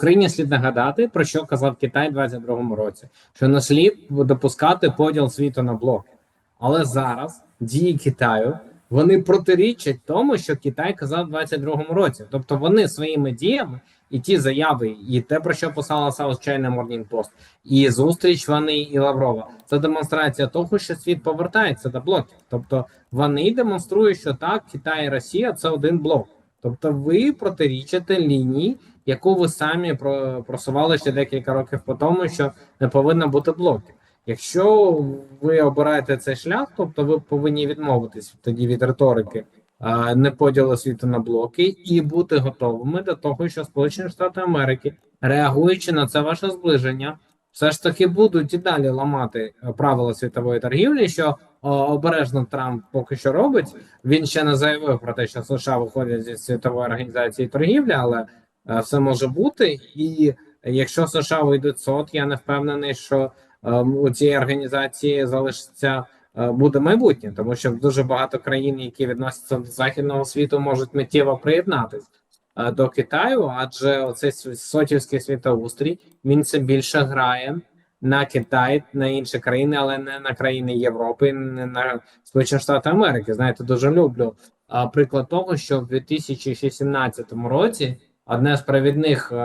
Україні слід нагадати, про що казав Китай у 22-му році, що не слід допускати поділ світу на блоки. Але зараз дії Китаю вони протирічать тому, що Китай казав у 22-му році. Тобто вони своїми діями і ті заяви, і те, про що писала South China Morning Post, і зустріч вони і Лаврова. Це демонстрація того, що світ повертається до блоків. Тобто вони демонструють, що так, Китай і Росія це один блок. Тобто, ви протирічите лінії, яку ви самі про- просували ще декілька років по тому, що не повинно бути блоків. Якщо ви обираєте цей шлях, тобто ви повинні відмовитись тоді від риторики а, не поділу світу на блоки і бути готовими до того, що Сполучені Штати Америки, реагуючи на це ваше зближення, все ж таки будуть і далі ламати е, правила світової торгівлі, що о, обережно Трамп поки що робить. Він ще не заявив про те, що США виходять зі світової організації торгівлі, але е, все може бути. І якщо США вийдуть СОТ, я не впевнений, що е, у цієї організації залишиться е, буде майбутнє, тому що дуже багато країн, які відносяться до західного світу, можуть миттєво приєднатись е, до Китаю, адже оцей сотівський світоустрій він це більше грає на Китай, на інші країни, але не на країни Європи, не на Сполучені Штати Америки. Знаєте, дуже люблю а, приклад того, що в 2018 році одне з провідних е,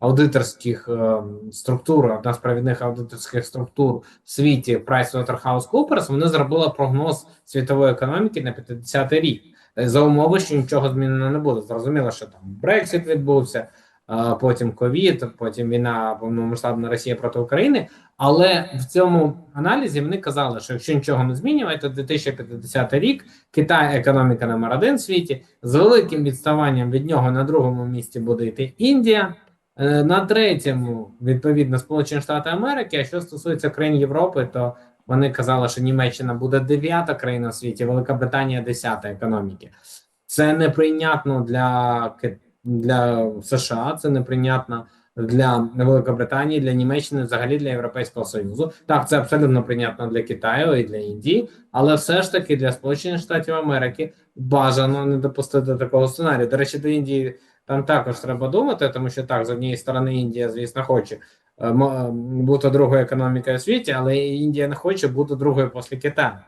аудиторських е, структур, одна з провідних аудиторських структур в світі PricewaterhouseCoopers, вони зробила прогноз світової економіки на 50-й рік Е, за умови, що нічого змінено не буде. Зрозуміло, що там Брексит відбувся, потім ковід, потім війна повномасштабна Росія проти України. Але в цьому аналізі вони казали, що якщо нічого не змінює, то 2050 рік Китай економіка номер один в світі з великим відставанням від нього на другому місці буде йти Індія. Е, На третьому, відповідно, Сполучені Штати Америки. А що стосується країн Європи, то вони казали, що Німеччина буде дев'ята країна в світі, Велика Британія десята економіки. Це неприйнятно для для США, це неприйнятно для Великобританії, для Німеччини, взагалі для Європейського Союзу. Так, це абсолютно прийнятно для Китаю і для Індії, але все ж таки для Сполучених Штатів Америки бажано не допустити такого сценарію. До речі, до Індії там також треба думати, тому що так, з однієї сторони, Індія, звісно, хоче бути другою економікою в світі, але Індія не хоче бути другою після Китаю.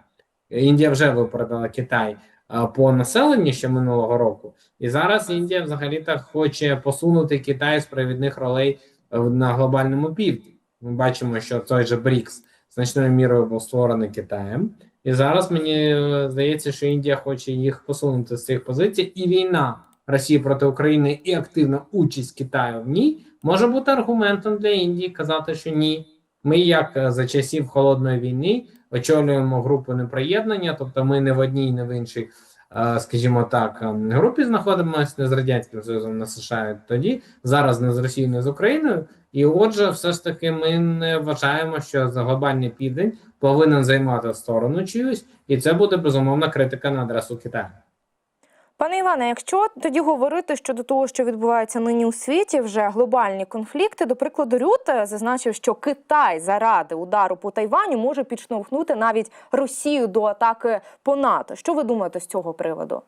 Індія вже випередила Китай е, по населенню ще минулого року, і зараз Індія взагалі так хоче посунути Китай з провідних ролей е, на глобальному півдні. Ми бачимо, що той же БРІКС значною мірою був створений Китаєм, і зараз мені е, здається, що Індія хоче їх посунути з цих позицій, і війна Росії проти України і активна участь Китаю в ній може бути аргументом для Індії казати, що ні. Ми, як е, за часів холодної війни, очолюємо групу неприєднання, тобто ми не в одній, не в іншій, е, скажімо так, ем, групі знаходимося не з радянським союзом, з США тоді, зараз не з Росією, не з Україною. І отже, все ж таки, ми не вважаємо, що за глобальний південь повинен займати сторону чиюсь, і це буде безумовна критика на адресу Китаю. Пане Іване, якщо тоді говорити щодо того, що відбувається нині у світі, вже глобальні конфлікти, до прикладу, Рюте зазначив, що Китай заради удару по Тайваню може підштовхнути навіть Росію до атаки по НАТО. Що ви думаєте з цього приводу?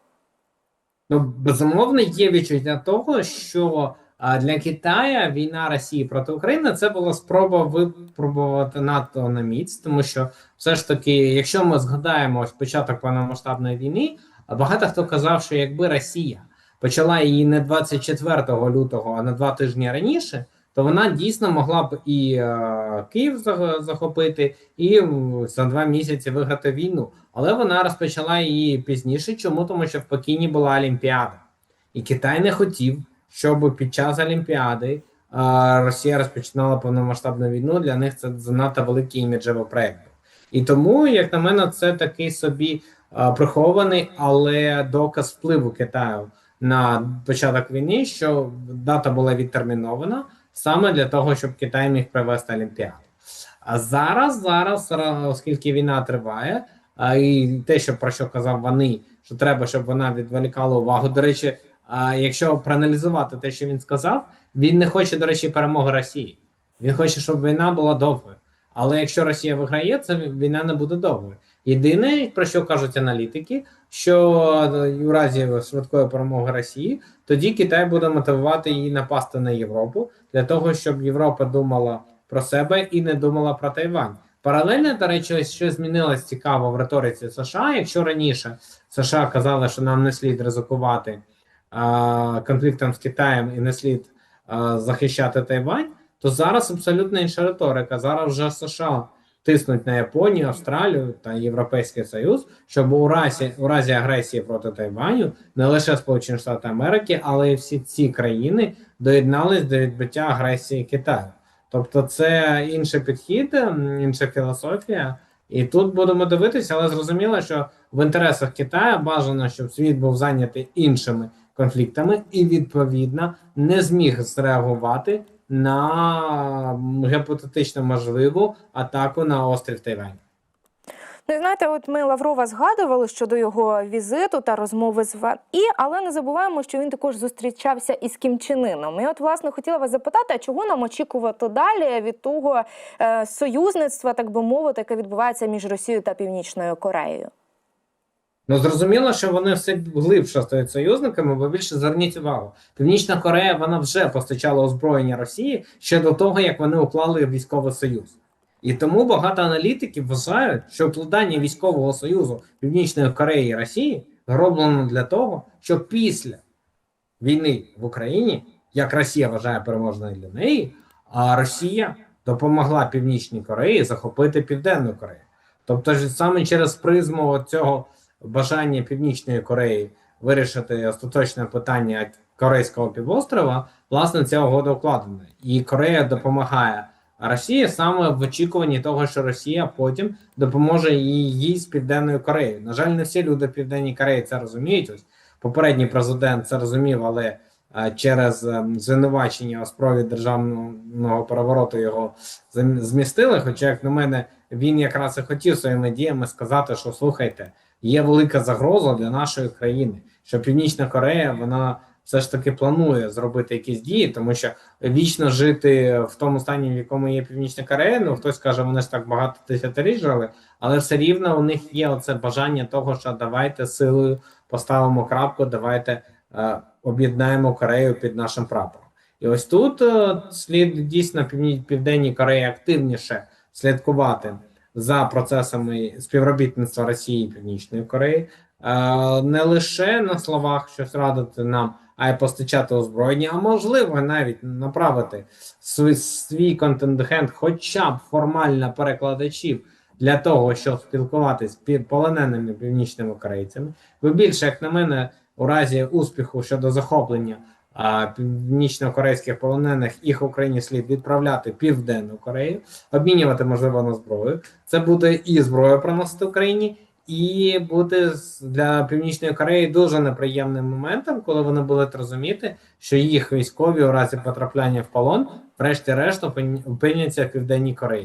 Ну, безумовно, є відчуття того, що а, для Китая війна Росії проти України це була спроба випробувати НАТО на міць, тому що все ж таки, якщо ми згадаємо ось початок повномасштабної війни, багато хто казав, що якби Росія почала її не 24 лютого, а на два тижні раніше, то вона дійсно могла б і е, Київ захопити, і за два місяці виграти війну. Але вона розпочала її пізніше. Чому? Тому що в Пекіні була Олімпіада, і Китай не хотів, щоб під час Олімпіади Росія розпочинала повномасштабну війну. Для них це занадто великий іміджевий проект. був. І тому, як на мене, це такий собі прихований, але доказ впливу Китаю на початок війни, що дата була відтермінована саме для того, щоб Китай міг провести Олімпіаду. А зараз, зараз, оскільки війна триває, і те, що про що казав вони, що треба, щоб вона відволікала увагу. До речі, а, якщо проаналізувати те, що він сказав, він не хоче, до речі, перемоги Росії. Він хоче, щоб війна була довгою. Але якщо Росія виграє, це війна не буде довгою. Єдине, про що кажуть аналітики, що у разі швидкої перемоги Росії, тоді Китай буде мотивувати її напасти на Європу для того, щоб Європа думала про себе і не думала про Тайвань. Паралельно, до речі, що змінилось цікаво в риториці США. Якщо раніше США казали, що нам не слід ризикувати конфліктом з Китаєм і не слід захищати Тайвань, то зараз абсолютно інша риторика. Зараз вже США тиснуть на Японію, Австралію та Європейський Союз, щоб у разі у разі агресії проти Тайваню не лише Сполучені Штати Америки, але й всі ці країни доєднались до відбиття агресії Китаю. Тобто, це інший підхід, інша філософія. І тут будемо дивитися, але зрозуміло, що в інтересах Китаю бажано, щоб світ був зайнятий іншими конфліктами, і відповідно не зміг зреагувати на гіпотетично можливу атаку на острів Тайвань. Ну, знаєте, от ми Лаврова згадували щодо його візиту та розмови з ВНІ, але не забуваємо, що він також зустрічався із Кім Іном. І от, власне, хотіла вас запитати, а чого нам очікувати далі від того е, союзництва, так би мовити, яке відбувається між Росією та Північною Кореєю? Ну зрозуміло, що вони все глибше стають союзниками, бо більше зверніть увагу. Північна Корея вона вже постачала озброєння Росії ще до того, як вони уклали військовий союз. І тому багато аналітиків вважають, що укладання військового союзу Північної Кореї і Росії зроблено для того, щоб після війни в Україні, як Росія вважає переможною для неї, а Росія допомогла Північній Кореї захопити Південну Корею. Тобто ж саме через призму цього бажання Північної Кореї вирішити остаточне питання Корейського півострова, власне, ця угода укладена. І Корея допомагає Росії саме в очікуванні того, що Росія потім допоможе їй, з Південною Кореєю. На жаль, не всі люди в Південній Кореї це розуміють. Ось попередній президент це розумів, але е, через е, звинувачення у спробі державного перевороту його змістили. Хоча, як на мене, він якраз і хотів своїми діями сказати, що слухайте, є велика загроза для нашої країни, що Північна Корея вона все ж таки планує зробити якісь дії, тому що вічно жити в тому стані, в якому є Північна Корея. Ну хтось каже, вони ж так багато десятиріч жили, але все рівно у них є оце бажання того, що давайте силою поставимо крапку, давайте е, об'єднаємо Корею під нашим прапором. І ось тут е, слід дійсно Південній Кореї активніше слідкувати за процесами співробітництва Росії і Північної Кореї, Е, не лише на словах щось радити нам, а й постачати озброєння, а можливо навіть направити свій, свій контингент, хоча б формально перекладачів для того, щоб спілкуватись з полоненими північними корейцями. Бо більше, як на мене, у разі успіху щодо захоплення північно-корейських полонених їх Україні слід відправляти Південну Корею, обмінювати можливо на зброю. Це буде і зброю приносити Україні, і буде для Північної Кореї дуже неприємним моментом, коли вони будуть розуміти, що їх військові у разі потрапляння в полон, врешті-решт, опиняться в Південній Кореї.